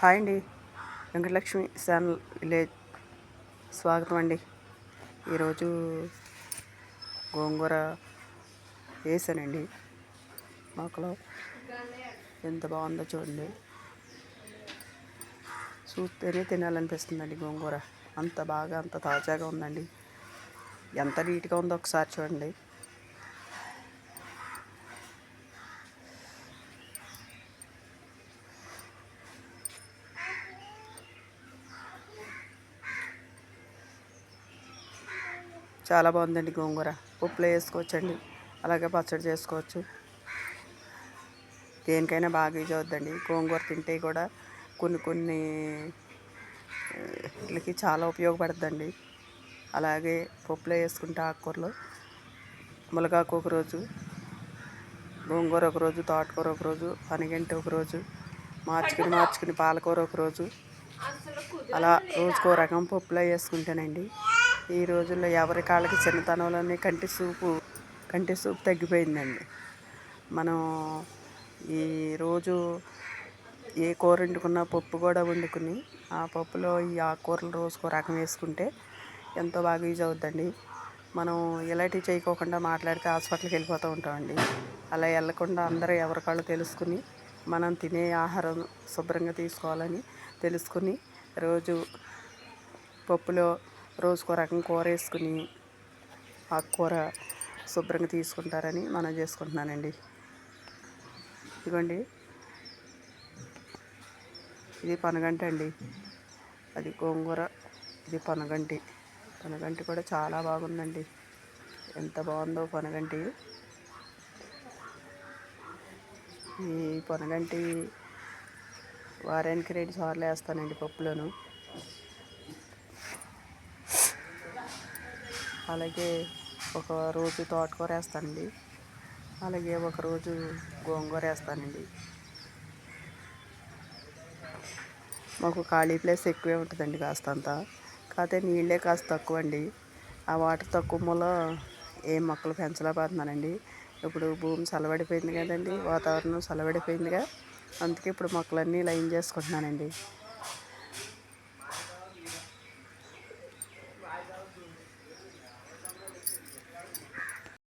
Hi అండి. Venkatalakshmi channel village స్వాగతం అండి. ఈరోజు గోంగూర వేసానండి. మొక్కలో ఎంత బాగుందో చూడండి. చూస్తేనే తినాలనిపిస్తుందండి గోంగూర. అంత బాగా అంత తాజాగా ఉందండి. ఎంత నీట్గా ఉందో ఒకసారి చూడండి. చాలా బాగుందండి గోంగూర. ఉప్పులో వేసుకోవచ్చండి. అలాగే పచ్చడి చేసుకోవచ్చు. దేనికైనా బాగా యూజ్ అవుద్దండి. గోంగూర తింటే కూడా కొన్ని కొన్ని వీటికి చాలా ఉపయోగపడుతుందండి అలాగే పప్పులో వేసుకుంటే ఆకుకూరలు. ములగాకు ఒకరోజు గోంగూర ఒకరోజు తోటకూర ఒకరోజు పనిగంటి ఒకరోజు మార్చుకుని మార్చుకుని పాలకూర ఒకరోజు. అలా రోజుకో రకం పప్పులో వేసుకుంటానండి ఈ రోజుల్లో ఎవరి కాళ్ళకి చిన్నతనంలోనే కంటి సూపు కంటి సూపు తగ్గిపోయిందండి. మనం ఈ రోజు ఏ కూర వండుకున్నా పప్పు కూడా వండుకుని ఆ పప్పులో ఈ ఆకుకూరలు రోజుకో రకం వేసుకుంటే ఎంతో బాగా యూజ్ అవుద్దండి. మనం ఇలాంటివి చేయకోకుండా మాట్లాడితే హాస్పిటల్కి వెళ్ళిపోతూ ఉంటామండి. అలా వెళ్ళకుండా అందరూ ఎవరికాళ్ళు తెలుసుకుని మనం తినే ఆహారం శుభ్రంగా తీసుకోవాలని తెలుసుకుని రోజు పప్పులో రోజుకో రకం కూర వేసుకుని ఆకుకూర శుభ్రంగా తీసుకుంటారని మనం చేసుకుంటున్నానండి. ఇదిగోండి. ఇది పనగంటి అండి. అది గోంగూర ఇది పనగంటి. పనగంటి కూడా చాలా బాగుందండి. ఎంత బాగుందో పనగంటి. ఈ పనగంటి వారానికి రెండు సార్లు వేస్తానండి పప్పులోను. అలాగే ఒక రోజు తోటకూర వేస్తానండి. అలాగే ఒకరోజు గోంగూర వేస్తానండి. మాకు ఖాళీ ప్లేస్ ఎక్కువే ఉంటుందండి కాస్త అంతా. కాకపోతే నీళ్ళే కాస్త తక్కువ అండి ఆ వాటర్ తక్కువ మూల ఏం మొక్కలు పెంచలేకపోతున్నానండి. ఇప్పుడు భూమి చల్లబడిపోయింది కదండి వాతావరణం చల్లబడిపోయిందిగా. అందుకే ఇప్పుడు మొక్కలన్నీ లైన్ చేసుకుంటున్నానండి.